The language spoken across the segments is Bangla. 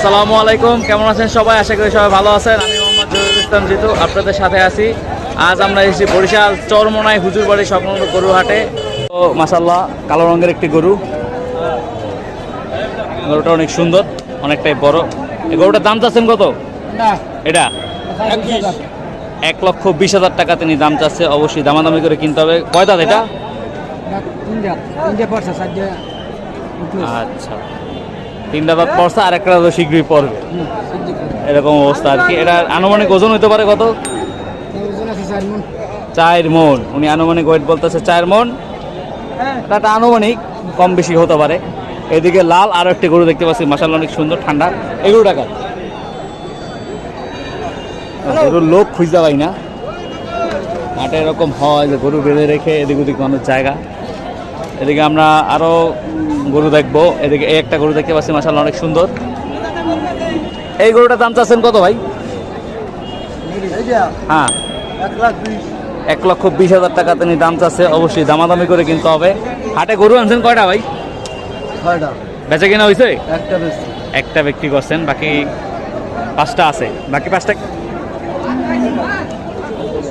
আসসালামু আলাইকুম। কেমন আছেন সবাই? আশা করি সবাই ভালো আছেন। আমি মোহাম্মদ জহিরুল ইসলাম জিতু আপনাদের সাথে আছি। আজ আমরা এসেছি বরিশাল চরমোনাই হুজুরবাড়ি সংলগ্ন গরু হাটে তো মাসাল্লাহ কালো রঙের একটি গরু। গরুটা অনেক সুন্দর অনেকটাই বড়। এই গরুটার দাম চাচ্ছেন কত? এটা? এক লক্ষ বিশ হাজার টাকা তিনি দাম চাচ্ছে অবশ্যই দামাদামি করে কিনতে হবে। কয় দাঁত এটা? আচ্ছা। তিনটা পড়ছে আর একটা দাঁত শীঘ্রই পড়বে। এরকম অবস্থা আর কি। এটা আনুমানিক ওজন হতে পারে কত? চার মন। উনি আনুমানিক ওয়েট বলতেছে চার মন। এটা আনুমানিক কম বেশি হতে পারে। এদিকে লাল আরও একটি গরু দেখতে পাচ্ছি মাসাল অনেক সুন্দর, ঠান্ডা। এগুলো টাকা? গরুর লোক খুঁজতে পাই না। মাঠে এরকম হয় যে গরু বেঁধে রেখে এদিক ওদিক মানুষ জায়গা। এদিকে আমরা আরও গরু দেখব। এদিকে এই একটা গরু দেখতে পাচ্ছি মাসাল অনেক সুন্দর। এই গরুটার দাম চাচ্ছেন কত ভাই? হ্যাঁ। এক লক্ষ বিশ হাজার টাকা তিনি দাম চাচ্ছে অবশ্যই দামাদামি করে কিনতে হবে। হাটে গরু আনছেন কয়টা ভাই? বেচা কিনা হয়েছে একটা বিক্রি করছেন বাকি পাঁচটা আছে। বাকি পাঁচটা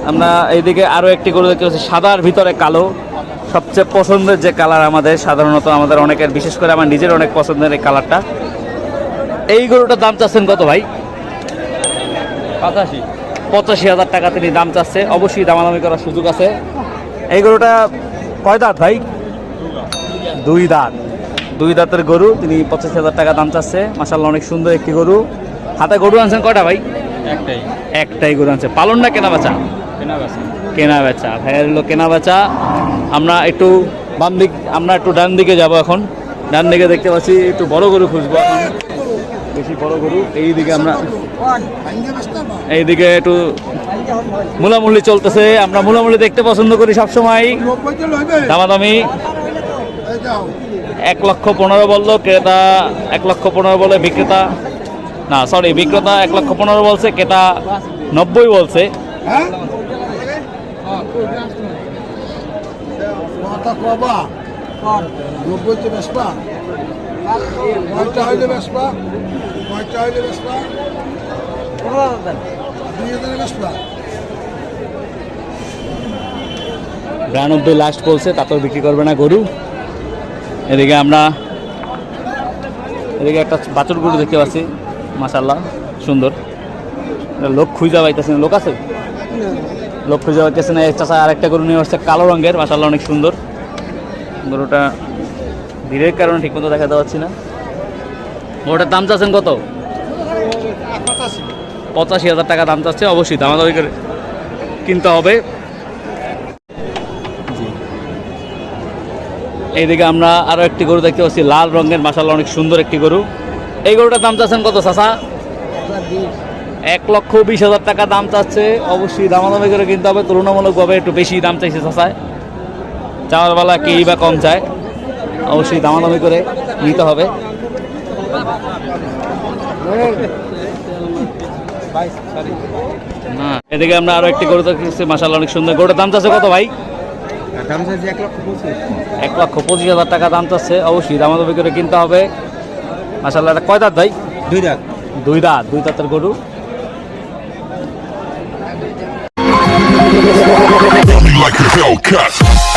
আমরা এইদিকে আরও একটি গরু দেখতে পাচ্ছি সাদার ভিতরে কালো। সবচেয়ে পছন্দের যে কালার আমাদের সাধারণত আমাদের অনেকের বিশেষ করে আমার নিজের অনেক পছন্দের এই কালারটা। এই গরুটার দাম চাচ্ছেন কত ভাই? পঁচাশি। পঁচাশি হাজার টাকা তিনি দাম চাচ্ছে। অবশ্যই দামাদামি করার সুযোগ আছে। এই গরুটা কয় দাঁত ভাই? দুই দাঁত। দুই দাঁতের গরু তিনি পঁচাশি হাজার টাকা দাম চাচ্ছে। মাসাল্লাহ অনেক সুন্দর একটি গরু। হাতে গরু আনছেন কয়টা ভাই? একটাই। একটাই গরু আনছে। পালন না কেনা বেচা? কেনা বেচা। কেনা বেচা। ভাইয়ের হলো কেনা বেচা। আমরা একটু বাম দিক, আমরা একটু ডান দিকে যাব এখন। ডান দিকে দেখতে পাচ্ছি একটু বড় গরু খুঁজবো এখন। বেশি বড় গরু এই দিকে আমরা এইদিকে একটু মূলামূলি চলতেছে। আমরা মূলামূলি দেখতে পছন্দ করি সবসময়। দামাদামি। এক লক্ষ পনেরো বলল, ক্রেতা এক লক্ষ পনেরো বলে বিক্রেতা। না সরি বিক্রেতা এক লক্ষ পনেরো বলছে, ক্রেতা নব্বই বলছে। মাথা কবা লাস্ট বলছে তাতেও বিক্রি করবে না গরু। এদিকে আমরা, এদিকে একটা বাছুর গরু দেখতে পাচ্ছি মাসাল্লাহ সুন্দর। লোক খুঁজে পাইতেছে লোক আছে? লোক খুঁজে পাইতেছে না। চাষা আরেকটা গরু নিয়ে আসছে, কালো রঙের মাসাল্লাহ অনেক সুন্দর। গরুটা ভিড়ের কারণে ঠিক ঠিকমতো দেখাতে পাচ্ছি না। গরুটার দাম চাচ্ছেন কত? পঁচাশি হাজার টাকা দাম চাচ্ছে, অবশ্যই দামাদামি করে কিনতে হবে। এইদিকে আমরা আরও একটি গরু দেখতে পাচ্ছি, লাল রঙের মাসাল্লাহ অনেক সুন্দর একটি গরু। এই গরুটার দাম চাচ্ছেন কত চাষা এক লক্ষ বিশ হাজার টাকা দাম চাচ্ছে। অবশ্যই দামাদামি করে কিনতে হবে তুলনামূলকভাবে একটু বেশি দাম চাইছে চাষায় চাওয়ার বেলা কেই বা কম চায় অবশ্যই দামাদামি করে নিতে হবে। না এদিকে আমরা আরও একটি গরু দেখতেছি মাসাল্লাহ অনেক সুন্দর। গরুটার দাম চাচ্ছে কত ভাই? এক লক্ষ পঁচিশ। হাজার টাকা দাম চাচ্ছে অবশ্যই দামাদামি করে কিনতে হবে। মাসাল্লাহ কয় দাঁত ভাই? দুই লাখ দুই দাঁত দুই দাঁতের গরু। Me like a Hellcat.